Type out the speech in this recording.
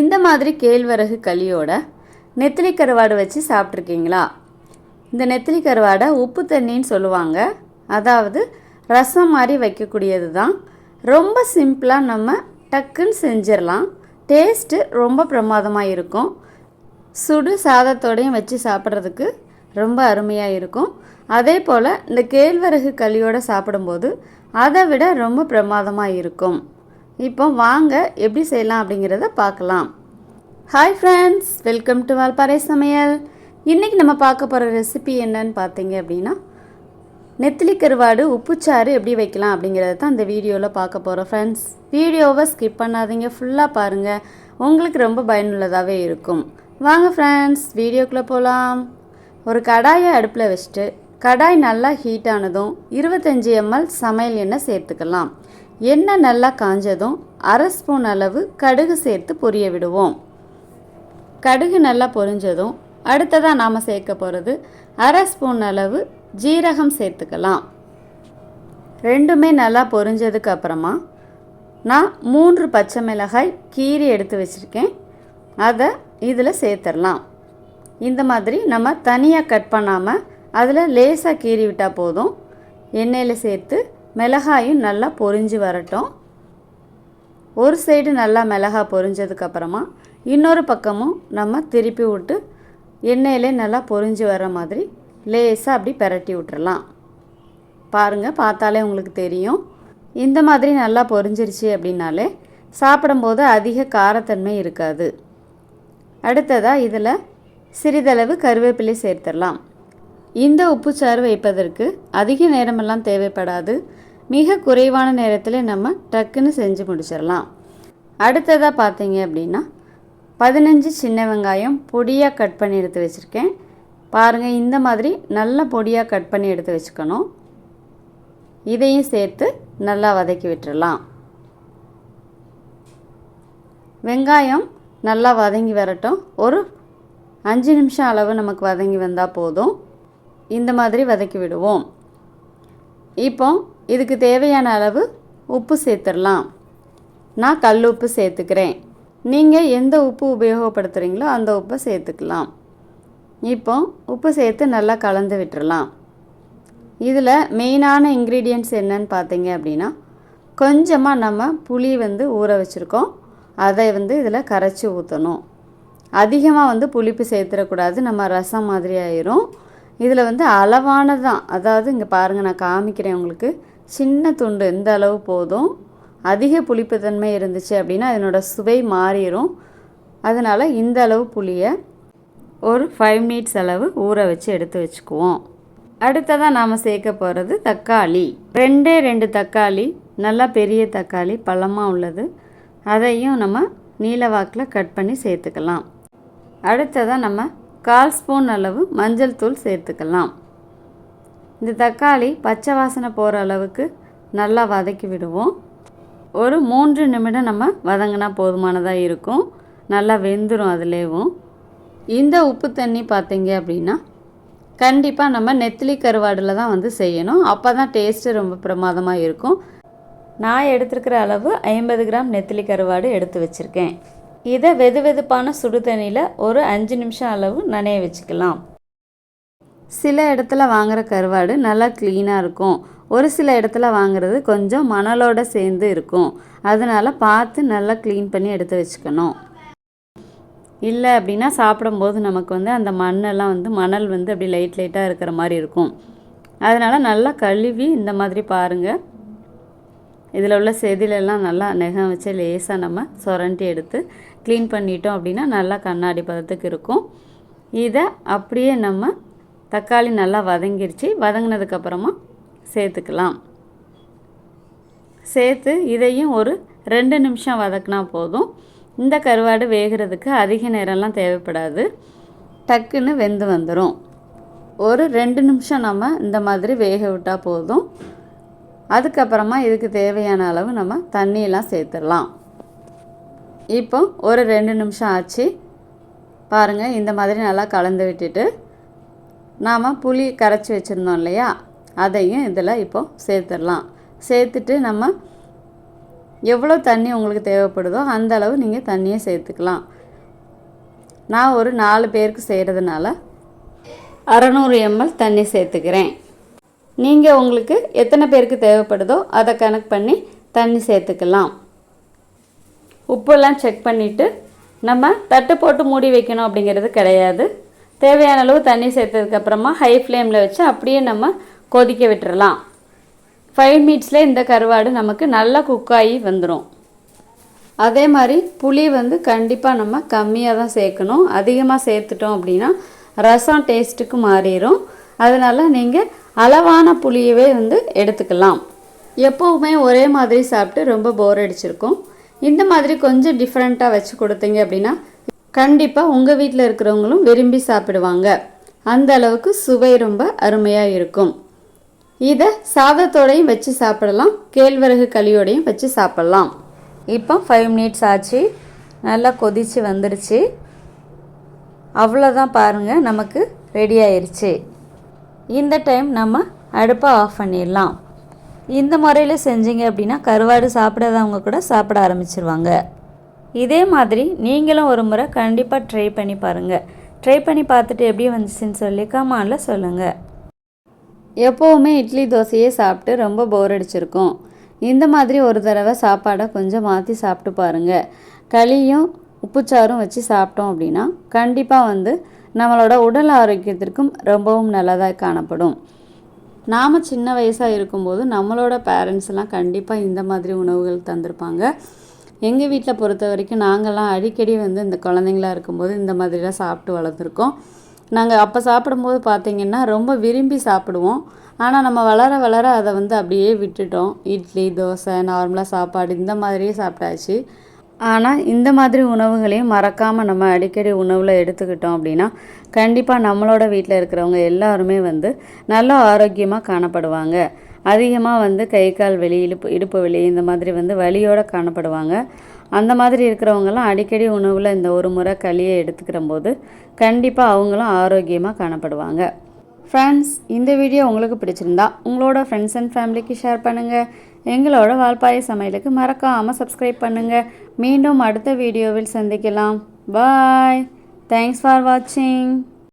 இந்த மாதிரி கேழ்வரகு களியோட நெத்திலி கருவாடு வச்சு சாப்பிட்ருக்கீங்களா இந்த நெத்திலி கருவாடை உப்பு தண்ணின்னு சொல்லுவாங்க. அதாவது ரசம் மாதிரி வைக்கக்கூடியது தான் ரொம்ப சிம்பிளாக நம்ம டக்குன்னு செஞ்சிடலாம். டேஸ்ட்டு ரொம்ப பிரமாதமாக இருக்கும். சுடு சாதத்தோடையும் வச்சு சாப்பிட்றதுக்கு ரொம்ப அருமையாக இருக்கும். அதே போல் இந்த கேழ்வரகு களியோடு சாப்பிடும்போது அதை விட ரொம்ப பிரமாதமாக இருக்கும். இப்போ வாங்க எப்படி செய்யலாம் அப்படிங்கிறத பார்க்கலாம். Hi friends welcome to Valparai சமையல் இன்றைக்கி நம்ம பார்க்க போகிற ரெசிபி என்னன்னு பார்த்தீங்க அப்படின்னா நெத்திலி கருவாடு உப்புச்சாறு எப்படி வைக்கலாம் அப்படிங்கிறத தான் இந்த வீடியோவில் பார்க்க போகிறோம் ஃப்ரெண்ட்ஸ் வீடியோவை ஸ்கிப் பண்ணாதீங்க ஃபுல்லாக பாருங்கள் உங்களுக்கு ரொம்ப பயனுள்ளதாகவே இருக்கும். வாங்க ஃப்ரெண்ட்ஸ் வீடியோக்குள்ளே போகலாம் ஒரு கடாயை அடுப்பில் வச்சுட்டு கடாய் நல்லா ஹீட் ஆனதும் இருபத்தஞ்சி எம்எல் சமையல் எண்ணெய் சேர்த்துக்கலாம். எண்ணெய் நல்லா காஞ்சதும் அரை ஸ்பூன் அளவு கடுகு சேர்த்து பொரிய விடுவோம். கடுகு நல்லா பொரிஞ்சதும் அடுத்ததாக நாம் சேர்க்க போகிறது அரை ஸ்பூன் அளவு ஜீரகம் சேர்த்துக்கலாம். ரெண்டுமே நல்லா பொரிஞ்சதுக்கு அப்புறமா நான் மூன்று பச்சை மிளகாய் கீரி எடுத்து வச்சுருக்கேன். அதை இதில் சேர்த்துடலாம். இந்த மாதிரி நம்ம தனியாக கட் பண்ணாமல் அதில் லேசாக கீறி விட்டால் போதும். எண்ணெயில் சேர்த்து மிளகாயும் நல்லா பொரிஞ்சு வரட்டும். ஒரு சைடு நல்லா மிளகாய் பொரிஞ்சதுக்கப்புறமா இன்னொரு பக்கமும் நம்ம திருப்பி விட்டு எண்ணெயிலே நல்லா பொரிஞ்சு வர மாதிரி லேசாக அப்படி பெரட்டி விட்டுறலாம். பாருங்கள் பார்த்தாலே உங்களுக்கு தெரியும். இந்த மாதிரி நல்லா பொரிஞ்சிருச்சு அப்படின்னாலே சாப்பிடும்போது அதிக காரத்தன்மை இருக்காது. அடுத்ததாக இதில் சிறிதளவு கருவேப்பிலை சேர்த்துடலாம். இந்த உப்புச்சாறு வைப்பதற்கு அதிக நேரமெல்லாம் தேவைப்படாது. மிக குறைவான நேரத்தில் நம்ம டக்குன்னு செஞ்சு முடிச்சிடலாம். அடுத்ததாக பார்த்தீங்க அப்படின்னா பதினஞ்சு சின்ன வெங்காயம் பொடியாக கட் பண்ணி எடுத்து வச்சுருக்கேன். பாருங்கள் இந்த மாதிரி நல்ல பொடியாக கட் பண்ணி எடுத்து வச்சுக்கணும். இதையும் சேர்த்து நல்லா வதக்கி விட்டுறலாம். வெங்காயம் நல்லா வதங்கி வரட்டும். ஒரு அஞ்சு நிமிஷம் அளவு நமக்கு வதங்கி வந்தால் போதும். இந்த மாதிரி வதக்கி விடுவோம். இப்போ இதுக்கு தேவையான அளவு உப்பு சேர்த்துடலாம். நான் கல் உப்பு சேர்த்துக்கிறேன். நீங்கள் எந்த உப்பு உபயோகப்படுத்துகிறீங்களோ அந்த உப்பை சேர்த்துக்கலாம். இப்போ உப்பு சேர்த்து நல்லா கலந்து விட்டுறலாம். இதில் மெயினான இன்க்ரீடியன்ட்ஸ் என்னன்னு பார்த்தீங்க அப்படின்னா கொஞ்சமாக நம்ம புளி வந்து ஊற வச்சுருக்கோம். அதை வந்து இதில் கரைச்சி ஊற்றணும் அதிகமாக வந்து புளிப்பு சேர்த்துடக்கூடாது. நம்ம ரசம் மாதிரி ஆயிரும். இதில் வந்து அளவானது தான் அதாவது இங்கே பாருங்கள் நான் காமிக்கிறேன் உங்களுக்கு. சின்ன துண்டு இந்த அளவு போதும். அதிக புளிப்புத்தன்மை இருந்துச்சு அப்படின்னா அதனோட சுவை மாறிடும் அதனால் இந்த அளவு புளியை ஒரு ஃபைவ் மினிட்ஸ் அளவு ஊற வச்சு எடுத்து வச்சுக்குவோம். அடுத்ததாக நாம் சேர்க்க போகிறது தக்காளி. ரெண்டே ரெண்டு தக்காளி நல்லா பெரிய தக்காளி பழமாக உள்ளது. அதையும் நம்ம நீல வாக்கில் கட் பண்ணி சேர்த்துக்கலாம். அடுத்ததாக நம்ம கால் ஸ்பூன் அளவு மஞ்சள் தூள் சேர்த்துக்கலாம். இந்த தக்காளி பச்சை வாசனை போகிற அளவுக்கு நல்லா வதக்கி விடுவோம். ஒரு மூன்று நிமிடம் நம்ம வதங்கினா போதுமானதாக இருக்கும். நல்லா வெந்துடும் அதுலேயும் இந்த உப்பு தண்ணி பார்த்தீங்க அப்படின்னா கண்டிப்பாக நம்ம நெத்திலி கருவாடில் தான் வந்து செய்யணும். அப்போ தான் டேஸ்ட்டு ரொம்ப பிரமாதமாக இருக்கும். நான் எடுத்துருக்கிற அளவு ஐம்பது கிராம் நெத்திலி கருவாடு எடுத்து வச்சுருக்கேன். இதை வெது வெதுப்பான சுடு தண்ணியில் ஒரு அஞ்சு நிமிஷம் அளவு நனைய வச்சுக்கலாம். சில இடத்துல வாங்குகிற கருவாடு நல்லா க்ளீனாக இருக்கும். ஒரு சில இடத்துல வாங்குறது கொஞ்சம் மணலோட சேர்ந்து இருக்கும். அதனால் பார்த்து நல்லா க்ளீன் பண்ணி எடுத்து வச்சுக்கணும். இல்லை அப்படின்னா சாப்பிடும்போது நமக்கு வந்து அந்த மண்ணெல்லாம் வந்து மணல் வந்து அப்படி லைட் லைட்டாக இருக்கிற மாதிரி இருக்கும். அதனால் நல்லா கழுவி இந்த மாதிரி பாருங்கள் இதில் உள்ள செதிலெல்லாம் நல்லா நெகம் வச்சு லேசாக நம்ம சுரண்டி எடுத்து க்ளீன் பண்ணிட்டோம் அப்படின்னா நல்லா கண்ணாடி பதத்துக்கு இருக்கும். இதை அப்படியே நம்ம தக்காளி நல்லா வதங்கிருச்சு. வதங்கினதுக்கப்புறமா சேர்த்துக்கலாம். சேர்த்து இதையும் ஒரு ரெண்டு நிமிஷம் வதக்கினா போதும். இந்த கருவாடு வேகிறதுக்கு அதிக நேரம்லாம் தேவைப்படாது. டக்குன்னு வெந்து வந்துடும் ஒரு ரெண்டு நிமிஷம் நம்ம இந்த மாதிரி வேக விட்டால் போதும். அதுக்கப்புறமா இதுக்கு தேவையான அளவு நம்ம தண்ணியெல்லாம் சேர்த்துடலாம். இப்போ ஒரு ரெண்டு நிமிஷம் ஆச்சு. பாருங்கள் இந்த மாதிரி நல்லா கலந்து விட்டுட்டு நாம் புளி கரைச்சி வச்சுருந்தோம் இல்லையா? அதையும் இதில் இப்போ சேர்த்துடலாம். சேர்த்துட்டு நம்ம எவ்வளோ தண்ணி உங்களுக்கு தேவைப்படுதோ அந்த அளவு நீங்கள் தண்ணியை சேர்த்துக்கலாம். நான் ஒரு நாலு பேருக்கு செய்கிறதுனால அறநூறு எம்எல் தண்ணி சேர்த்துக்கிறேன். நீங்கள் உங்களுக்கு எத்தனை பேருக்கு தேவைப்படுதோ அதை கணக்கு பண்ணி தண்ணி சேர்த்துக்கலாம். உப்பெல்லாம் செக் பண்ணிவிட்டு நம்ம தட்டு போட்டு மூடி வைக்கணும் அப்படிங்கிறது கிடையாது. தேவையான அளவு தண்ணி சேர்த்ததுக்கப்புறமா ஹை ஃப்ளேமில் வச்சு அப்படியே நம்ம கொதிக்க விட்டுறலாம். ஃபைவ் மினிட்ஸில் இந்த கருவாடு நமக்கு நல்லா குக் ஆகி வந்துடும் அதே மாதிரி புளி வந்து கண்டிப்பாக நம்ம கம்மியாக தான் சேர்க்கணும். அதிகமாக சேர்த்துட்டோம் அப்படின்னா ரசம் டேஸ்ட்டுக்கு மாறிடும் அதனால் நீங்கள் அளவான புளியவே வந்து எடுத்துக்கலாம். எப்போவுமே ஒரே மாதிரி சாப்பிட்டு ரொம்ப போர் அடிச்சிருக்கும். இந்த மாதிரி கொஞ்சம் டிஃப்ரெண்ட்டாக வச்சு கொடுத்தீங்க அப்படின்னா கண்டிப்பாக உங்கள் வீட்டில் இருக்கிறவங்களும் விரும்பி சாப்பிடுவாங்க. அந்த அளவுக்கு சுவை ரொம்ப அருமையாக இருக்கும். இதை சாதத்தோடையும் வச்சு சாப்பிடலாம் கேழ்வரகு களியோடையும் வச்சு சாப்பிடலாம். இப்போ ஃபைவ் மினிட்ஸ் ஆச்சு. நல்லா கொதித்து வந்துருச்சு. அவ்வளோதான் பாருங்கள் நமக்கு ரெடி ஆயிடுச்சு இந்த டைம் நம்ம அடுப்பை ஆஃப் பண்ணிடலாம். இந்த முறையில் செஞ்சீங்க அப்படின்னா கருவாடு சாப்பிடாதவங்க கூட சாப்பிட ஆரம்பிச்சிருவாங்க. இதே மாதிரி நீங்களும் ஒரு முறை கண்டிப்பாக ட்ரை பண்ணி பாருங்கள் ட்ரை பண்ணி பார்த்துட்டு எப்படி வந்துச்சுன்னு சொல்லி கமானில் சொல்லுங்கள் எப்போவுமே இட்லி தோசையே சாப்பிட்டு ரொம்ப போர் அடிச்சிருக்கும். இந்த மாதிரி ஒரு தடவை சாப்பாடை கொஞ்சம் மாற்றி சாப்பிட்டு பாருங்கள் களியும் உப்புச்சாரும் வச்சு சாப்பிட்டோம் அப்படின்னா கண்டிப்பாக வந்து நம்மளோட உடல் ஆரோக்கியத்திற்கும் ரொம்பவும் நல்லதாக காணப்படும். நாம் சின்ன வயசாக இருக்கும்போது நம்மளோட பேரண்ட்ஸ் எல்லாம் கண்டிப்பாக இந்த மாதிரி உணவுகள் தந்திருப்பாங்க. எங்கள் வீட்டில் பொறுத்த வரைக்கும் நாங்கள்லாம் அடிக்கடி வந்து இந்த குழந்தைங்களா இருக்கும்போது இந்த மாதிரிலாம் சாப்பிட்டு வளர்த்துருக்கோம் நாங்கள் அப்போ சாப்பிடும்போது பார்த்திங்கன்னா ரொம்ப விரும்பி சாப்பிடுவோம். ஆனால் நம்ம வளர வளர அதை வந்து அப்படியே விட்டுட்டோம். இட்லி தோசை நார்மலாக சாப்பாடு இந்த மாதிரியே சாப்பிட்டாச்சு. ஆனால் இந்த மாதிரி உணவுகளையும் மறக்காமல் நம்ம அடிக்கடி உணவில் எடுத்துக்கிட்டோம் அப்படின்னா கண்டிப்பாக நம்மளோட வீட்டில் இருக்கிறவங்க எல்லாருமே வந்து நல்ல ஆரோக்கியமாக காணப்படுவாங்க. அதிகமாக வந்து கை கால் வலி இடுப்பு இடுப்பு வலி இந்த மாதிரி வந்து வலியோடு காணப்படுவாங்க. அந்த மாதிரி இருக்கிறவங்கலாம் அடிக்கடி உணவில் இந்த ஒரு முறை களியை எடுத்துக்கிற போது கண்டிப்பாக அவங்களும் ஆரோக்கியமாக காணப்படுவாங்க. ஃப்ரெண்ட்ஸ் இந்த வீடியோ உங்களுக்கு பிடிச்சிருந்தா உங்களோட ஃப்ரெண்ட்ஸ் அண்ட் ஃபேமிலிக்கு ஷேர் பண்ணுங்கள் எங்களோட வால்பாய சமையலுக்கு மறக்காமல் சப்ஸ்கிரைப் பண்ணுங்கள் மீண்டும் அடுத்த வீடியோவில் சந்திக்கலாம். பாய் தேங்க்ஸ் ஃபார் வாட்சிங்